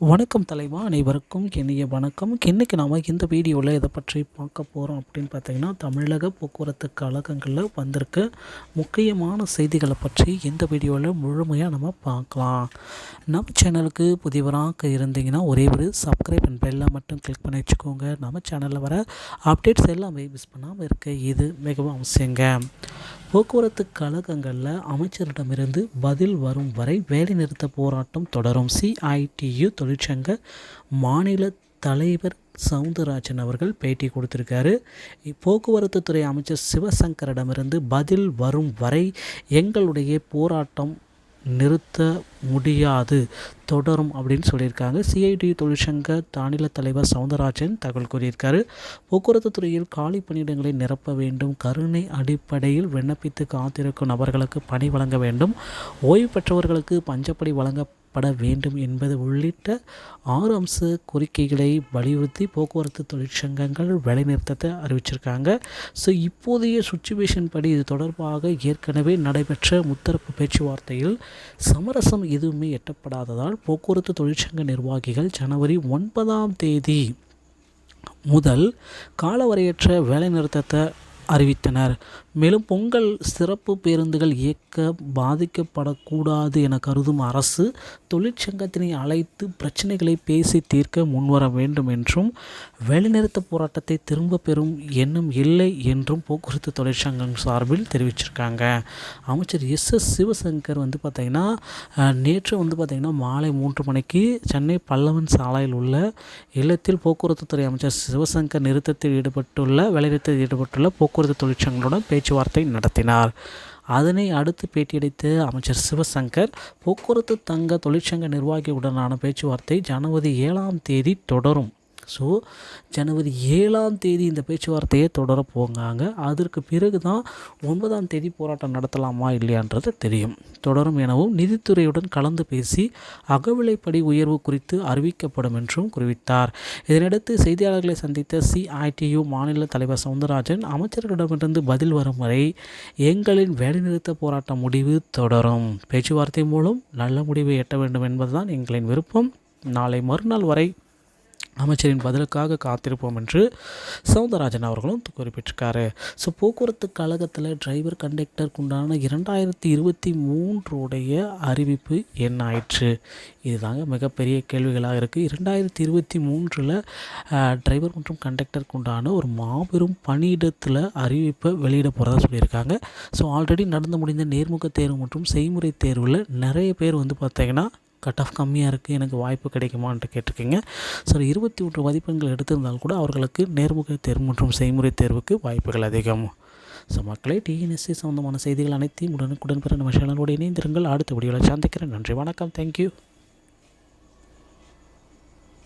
வணக்கம் தலைவா அனைவருக்கும் இனிய வணக்கம். இன்றைக்கி நாம் இந்த வீடியோவில் எதை பற்றி பார்க்க போகிறோம் அப்படின்னு பார்த்தீங்கன்னா தமிழக போக்குவரத்து கழகங்களில் வந்திருக்க முக்கியமான செய்திகளை பற்றி இந்த வீடியோவில் முழுமையாக நம்ம பார்க்கலாம். நம்ம சேனலுக்கு புதியவராக இருந்தீங்கன்னா ஒரே ஒரு சப்ஸ்கிரைப் அண்ட் பெல்லை மட்டும் கிளிக் பண்ணி வச்சுக்கோங்க. நம்ம சேனலில் வர அப்டேட்ஸ் எல்லாமே மிஸ் பண்ணாமல் இருக்க இது மிகவும் அவசியங்க. போக்குவரத்து கழகங்களில் அமைச்சரிடமிருந்து பதில் வரும் வரை வேலைநிறுத்த போராட்டம் தொடரும். சிஐடியு தொழிற்சங்க மாநில தலைவர் சவுந்தரராஜன் அவர்கள் பேட்டி கொடுத்துருக்காரு. போக்குவரத்து துறை அமைச்சர் சிவசங்கரிடமிருந்து பதில் வரும் வரை எங்களுடைய போராட்டம் நிறுத்த முடியாது தொடரும் அப்படின்னு சொல்லியிருக்காங்க. சிஐடி தொழிற்சங்க மாநில தலைவர் சவுந்தரராஜன் தகவல் கூறியிருக்காரு. போக்குவரத்து துறையில் காலி பணியிடங்களை நிரப்ப வேண்டும். கருணை அடிப்படையில் விண்ணப்பித்து காத்திருக்கும் நபர்களுக்கு பணி வழங்க வேண்டும். ஓய்வு பெற்றவர்களுக்கு பஞ்சப்படி வழங்க பட வேண்டும் என்பது உள்ளிட்ட ஆறு அம்ச கோரிக்கைகளை வலியுறுத்தி போக்குவரத்து தொழிற்சங்கங்கள் வேலைநிறுத்தத்தை அறிவிச்சிருக்காங்க. ஸோ இப்போதைய சுச்சுவேஷன் படி இது தொடர்பாக ஏற்கனவே நடைபெற்ற முத்தரப்பு பேச்சுவார்த்தையில் சமரசம் எதுவுமே எட்டப்படாததால் போக்குவரத்து தொழிற்சங்க நிர்வாகிகள் ஜனவரி ஒன்பதாம் தேதி முதல் காலவரையற்ற வேலைநிறுத்தத்தை அறிவித்தனர். மேலும் பொங்கல் சிறப்பு பேருந்துகள் இயக்க பாதிக்கப்படக்கூடாது என கருதும் அரசு தொழிற்சங்கத்தினை அழைத்து பிரச்சனைகளை பேசி தீர்க்க முன்வர வேண்டும் என்றும் வேலைநிறுத்த போராட்டத்தை திரும்ப பெறும் எண்ணம் இல்லை என்றும் போக்குவரத்து தொழிற்சங்கம் சார்பில் தெரிவிச்சிருக்காங்க. அமைச்சர் எஸ். எஸ். சிவசங்கர் வந்து பார்த்திங்கன்னா நேற்று வந்து பார்த்திங்கன்னா மாலை மூன்று மணிக்கு சென்னை பல்லவன் சாலையில் உள்ள இல்லத்தில் போக்குவரத்து துறை அமைச்சர் சிவசங்கர் நிறுத்தத்தில் ஈடுபட்டுள்ள வேலைநிறுத்தத்தில் ஈடுபட்டுள்ள போக்குவரத்து தொழிற்சங்களுடன் பேச்சுவார்த்தை நடத்தினார். அதனை அடுத்து பேட்டியளித்த அமைச்சர் சிவசங்கர் போக்குவரத்து தங்க தொழிற்சங்க நிர்வாகியுடனான பேச்சுவார்த்தை ஜனவரி ஏழாம் தேதி தொடரும். ஸோ ஜனவரி ஏழாம் தேதி இந்த பேச்சுவார்த்தையை தொடர போங்காங்க அதற்கு பிறகு தான் ஒன்பதாம் தேதி போராட்டம் நடத்தலாமா இல்லையான்றது தெரியும். தொடரும் எனவும் நிதித்துறையுடன் கலந்து பேசி அகவிலைப்படி உயர்வு குறித்து அறிவிக்கப்படும் என்றும் குறிவித்தார். இதனையடுத்து செய்தியாளர்களை சந்தித்த சிஐடியு மாநில தலைவர் சவுந்தரராஜன் அமைச்சர்களிடமிருந்து பதில் வரும் வரை எங்களின் வேலைநிறுத்த போராட்ட முடிவு தொடரும். பேச்சுவார்த்தை மூலம் நல்ல முடிவை எட்ட வேண்டும் என்பதுதான் எங்களின் விருப்பம். நாளை மறுநாள் வரை அமைச்சரின் பதிலுக்காக காத்திருப்போம் என்று சவுந்தரராஜன் அவர்களும் குறிப்பிட்டிருக்காரு. ஸோ போக்குவரத்து கழகத்தில் டிரைவர் கண்டக்டருக்கு உண்டான இரண்டாயிரத்தி இருபத்தி மூன்றுடைய அறிவிப்பு என்ன ஆயிற்று? இதுதாங்க மிகப்பெரிய கேள்விகளாக இருக்குது இரண்டாயிரத்தி இருபத்தி மூன்றில் டிரைவர் மற்றும் கண்டக்டருக்கு உண்டான ஒரு மாபெரும் பணியிடத்தில் அறிவிப்பை வெளியிட போகிறதா சொல்லியிருக்காங்க. ஸோ ஆல்ரெடி நடந்து முடிந்த நேர்முக தேர்வு மற்றும் செய்முறை தேர்வில் நிறைய பேர் வந்து பார்த்திங்கன்னா கட் ஆஃப் கம்மியாக இருக்குது எனக்கு வாய்ப்பு கிடைக்குமான்ட்டு கேட்டிருக்கீங்க. ஸோ இருபத்தி ஒன்று மதிப்பெண்கள் எடுத்திருந்தால் கூட அவர்களுக்கு நேர்முக தேர்வு மற்றும் செய்முறை தேர்வுக்கு வாய்ப்புகள் அதிகம். ஸோ மக்களை டிஎன்எஸ்சி சம்மந்தமான செய்திகள் அனைத்தையும் உடனுக்குடன் பெற நம்ம சேனலோடு இணைந்திருங்கள். அடுத்த வீடியோவில் சந்திக்கிறேன். நன்றி வணக்கம். தேங்க்யூ